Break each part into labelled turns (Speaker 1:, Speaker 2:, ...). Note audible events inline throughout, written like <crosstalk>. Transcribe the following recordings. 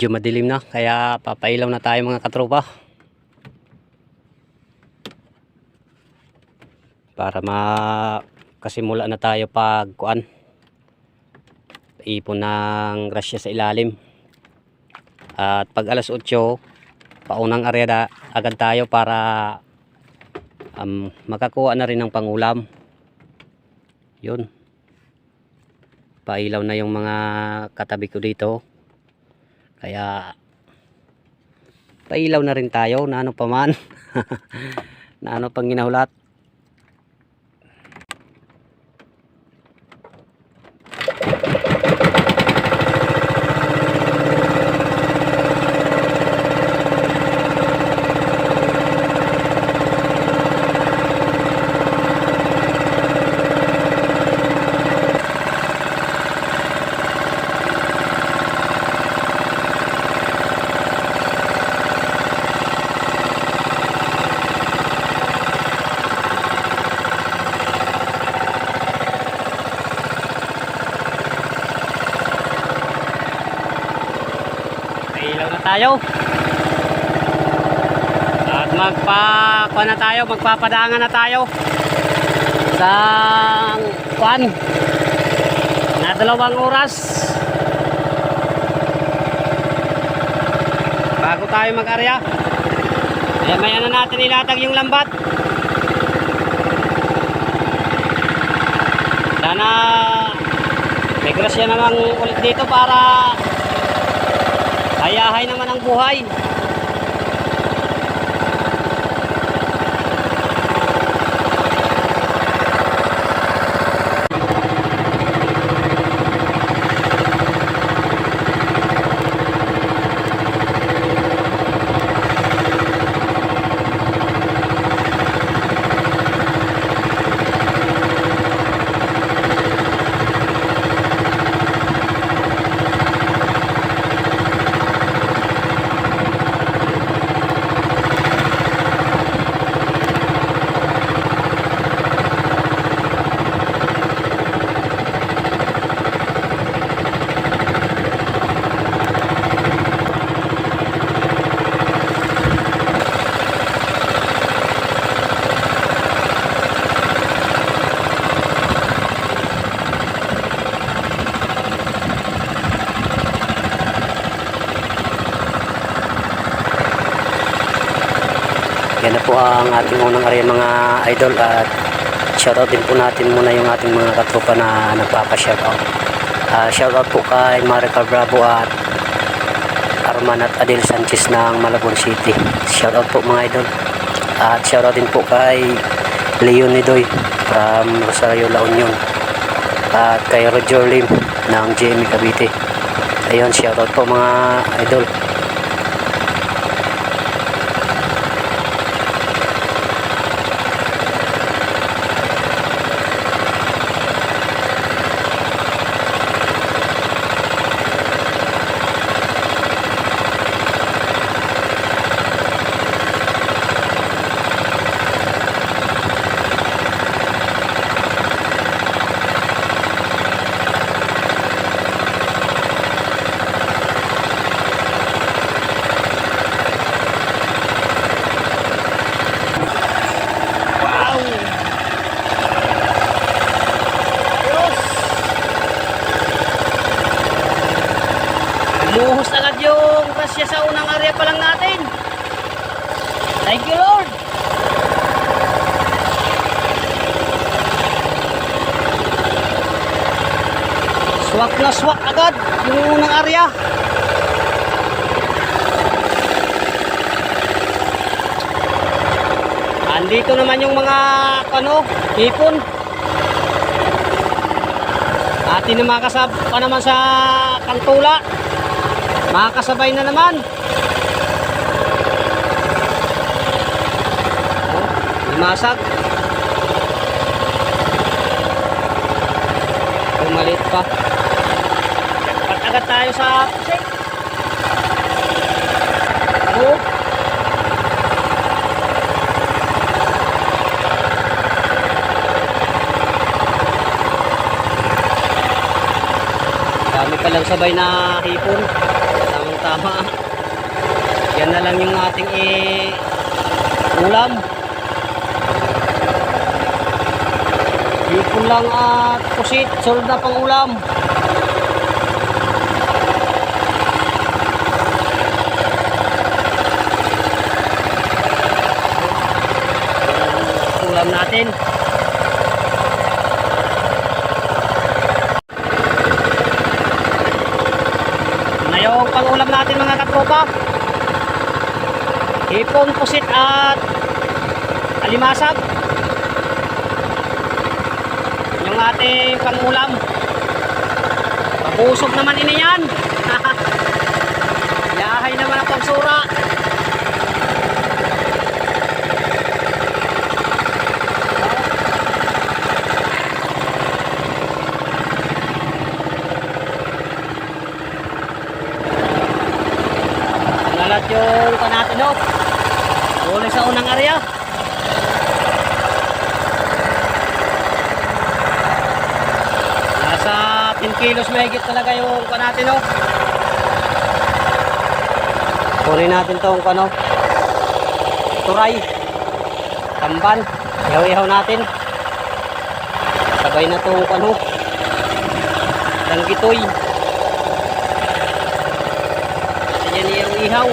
Speaker 1: Medyo madilim na kaya papailaw na tayo mga katropa. Para ma kasimula na tayo pag kuan. Ipon ng grasya sa ilalim. At pag alas 8, paunang areda agad tayo para um, makakuha na rin ng pangulam. Yun. Pailaw na yung mga katabi ko dito. Kaya pailaw na rin tayo na ano pa man. <laughs> na ano pang ginahulat. Pailaw na tayo. At magpa na tayo, magpapadangan na tayo. Sa kuan. Na dalawang oras. Bago tayo mag-arya. Eh, maya na natin ilatag yung lambat. Sana may grasya naman ulit dito para hayahay naman ang buhay. Yan na po ang ating unang area mga idol at shoutout din po natin muna yung ating mga katropa na nagpapa-shoutout. Uh, shoutout po kay Maricar Bravo at Arman at Adel Sanchez ng Malabon City. Shoutout po mga idol. At shoutout din po kay Leon Nidoy from Rosario La Union. At kay Roger Lim ng GME Cavite. Ayun, shoutout po mga idol. Wow! Ayos! Muhos agad yung grasya sa unang area pa lang natin. Thank you Lord! Swak na swak agad yung unang area. Andito naman yung mga ano, hipon. Atin na makasab pa naman sa kantula. Makakasabay na naman. Oh, Limasag. Pumalit pa. Agad tayo sa pusik. Oh. Sabay na hipon. Tamang tama. Yan na lang yung ating eh, ulam. Hipon lang at pusit. Sunod na pang ulam. Ulam natin. Ngayong pang-ulam natin mga katropa. Hipon, pusit at alimasag. Yung ating pang-ulam. Mabusog naman ini yan. <laughs> Yahay naman ang pagsura. Nalat yung panati no. Uli sa unang area. Nasa 10 kilos mahigit talaga yung panati no. Kunin natin tong ano. Turay. Tamban. Ihaw-ihaw natin. Sabay na tong ano. Langgitoy. Yan yung ihaw.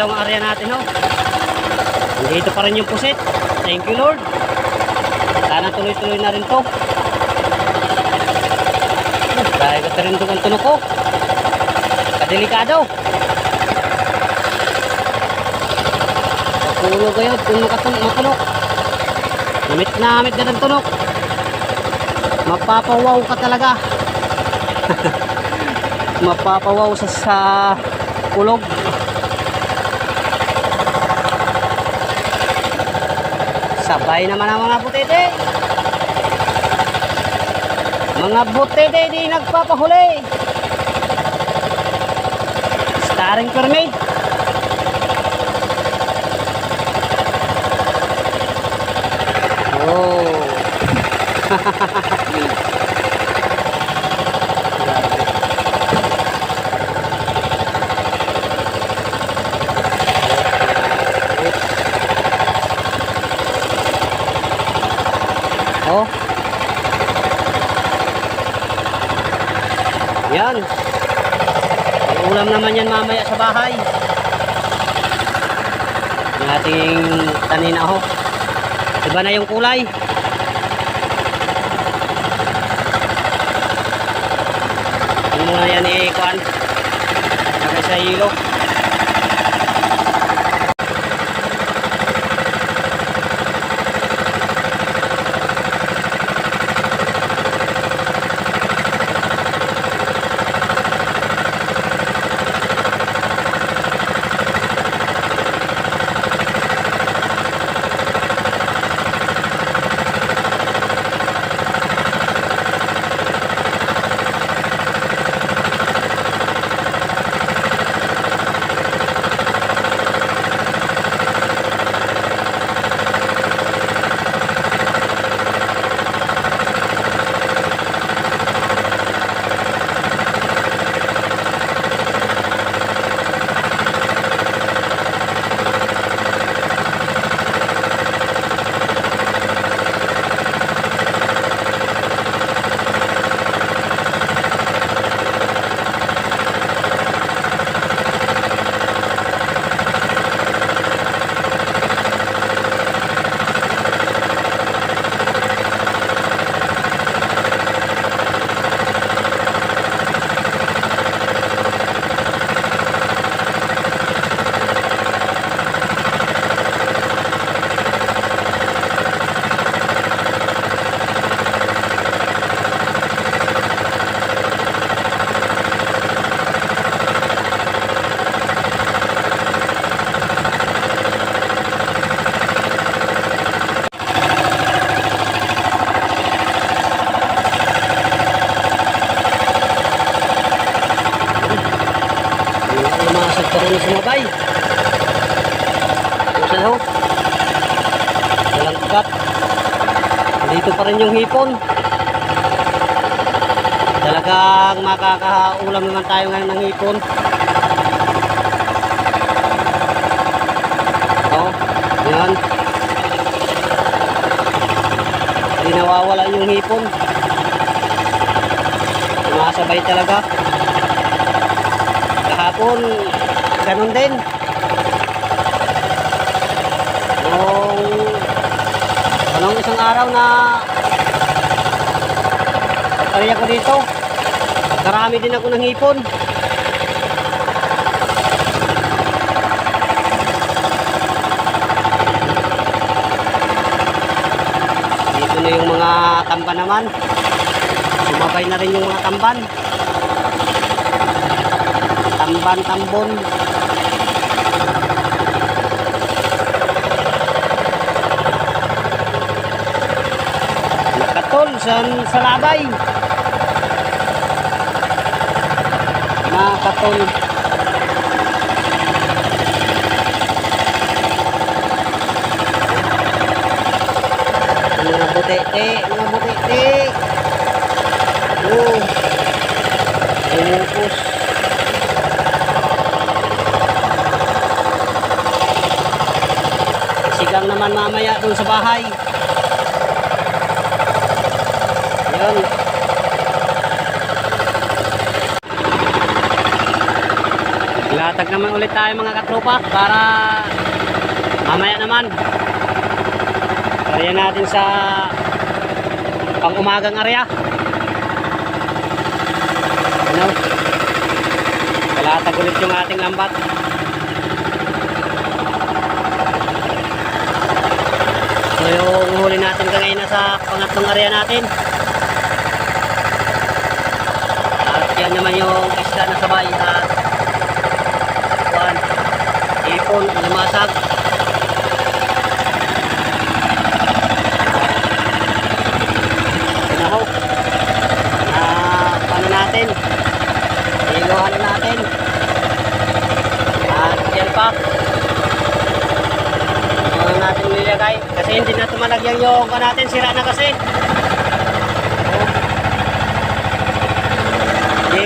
Speaker 1: Pangalawang area natin, oh. Nandito pa rin yung pusit. Thank you, Lord. Sana tuloy-tuloy na rin to. Dahil ka rin ang tunok ko. Kadelikado. Pagkulog kayo kung makatun matulok. Namit na amit ka ng tunok. Mapapawaw ka talaga. <laughs> Mapapawaw sa, sa kulog. Sabay naman ang mga butete. Mga butete di nagpapahuli. Starring permit. Oh. <laughs> Yan. May ulam naman yan mamaya sa bahay. Yung ating tanina ho. Iba na yung kulay. Yung muna yan eh, kuan. Lagay sa. Rin yung hipon. Talagang makakaulam naman tayo ngayon ng hipon. Oh, yan. Hindi nawawala yung hipon. Sumasabay talaga kahapon ganun din nung anong isang araw na area ko dito. Karami din ako ng hipon dito na yung mga tamban naman. Sumabay na rin yung mga tamban. Tamban tambon nakatol sa, sa labay nakatol mga butete mga butete oh umupos sigang naman mamaya dun sa bahay yun Latag naman ulit tayo mga katropa para mamaya naman. Kaya natin sa pang umagang area. Ano? Kalatag ulit yung ating lambat. So yung huli natin kagayin na sa pangatlong area natin. At yan naman yung isda na sabay at ipon, lumasag. Pinahok. Na ano natin, iluhan natin. At yan pa. Ano natin nilagay kasi hindi na tumalagyan yung natin sira na kasi.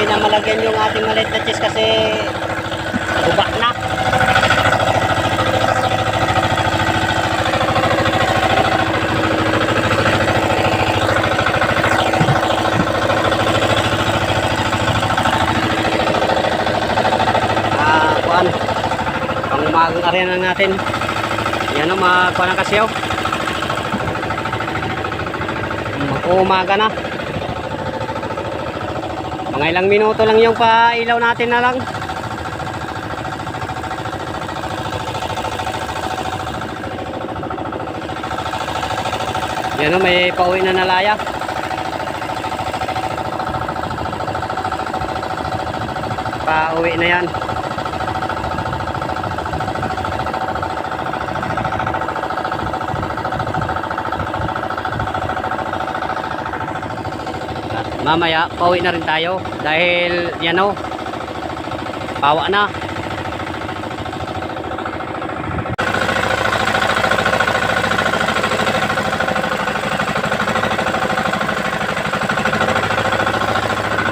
Speaker 1: Na malagyan yung ating maliit na chest kasi guba na. Ah, kuan. Pang umagang arena natin. Yan o, magkuha na kasi oh. Mag-umaga na. Mga ilang minuto lang yung pailaw natin na lang. Yan o, may pauwi na nalaya. Pauwi na yan. Mamaya pauwi na rin tayo. Dahil yan o. Pawa na.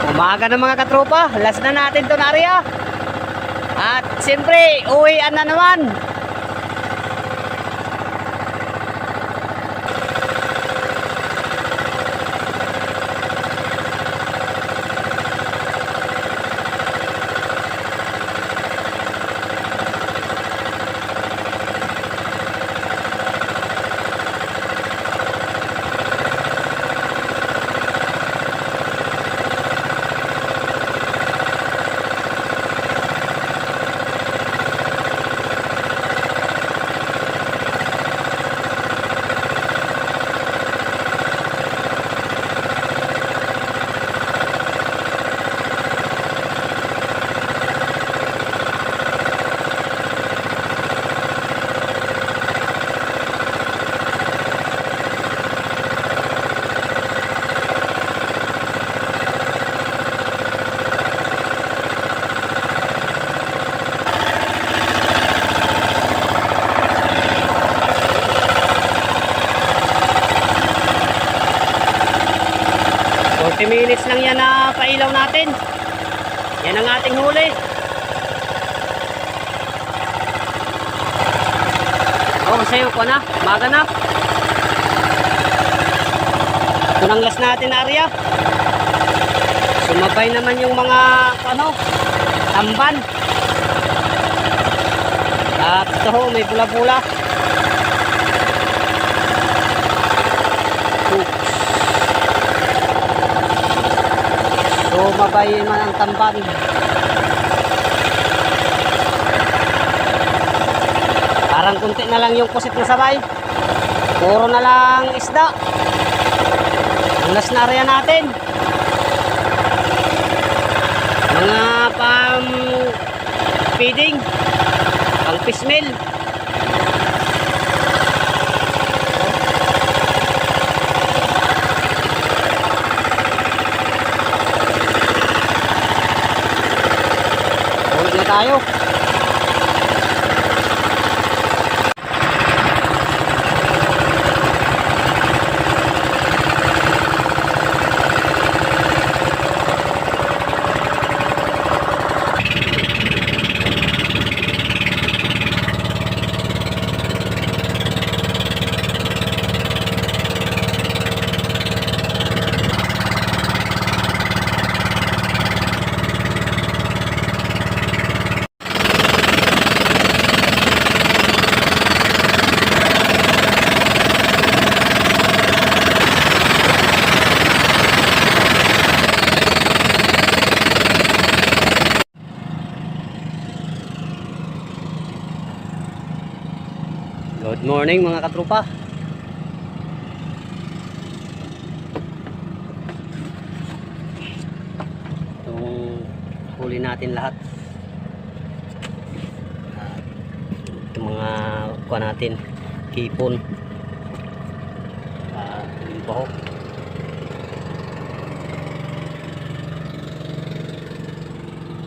Speaker 1: Umaga na mga katropa. Last na natin to area at siyempre uwian na naman Forty minutes lang pailaw natin. Yan ang ating huli. Oh sa'yo ko na. Maga na. Ito nang last natin na area sumabay naman yung mga ano tamban. At ito ho may bula-bula Sumabay man ang tamban parang kunti na lang yung kusit na sabay. Puro na lang isda. Last na area natin. Mga pang feeding pang fish meal Ulit na tayo Good morning mga katrupa. Itong huli natin lahat. Ah, Itong mga kuha natin, hipon. Ah, yung bahok.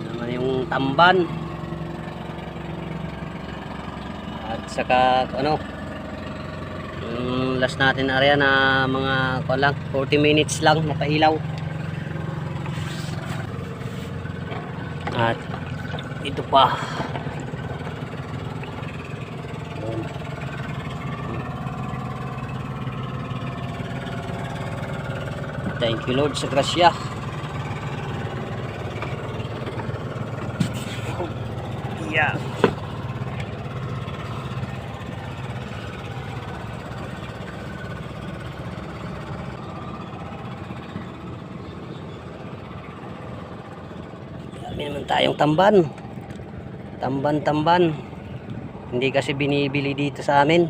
Speaker 1: Naman yung tamban. At saka ano last natin area na mga kuwan lang 40 minutes lang napailaw. At ito pa. Thank you Lord sa grasya. Yeah. Tayong tamban. Tamban-tamban. Hindi kasi binibili dito sa amin.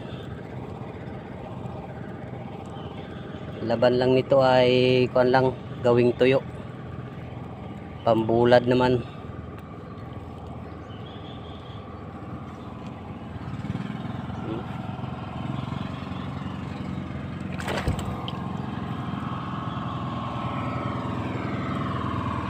Speaker 1: Laban lang nito ay kuan lang gawing tuyo. Pambulad naman.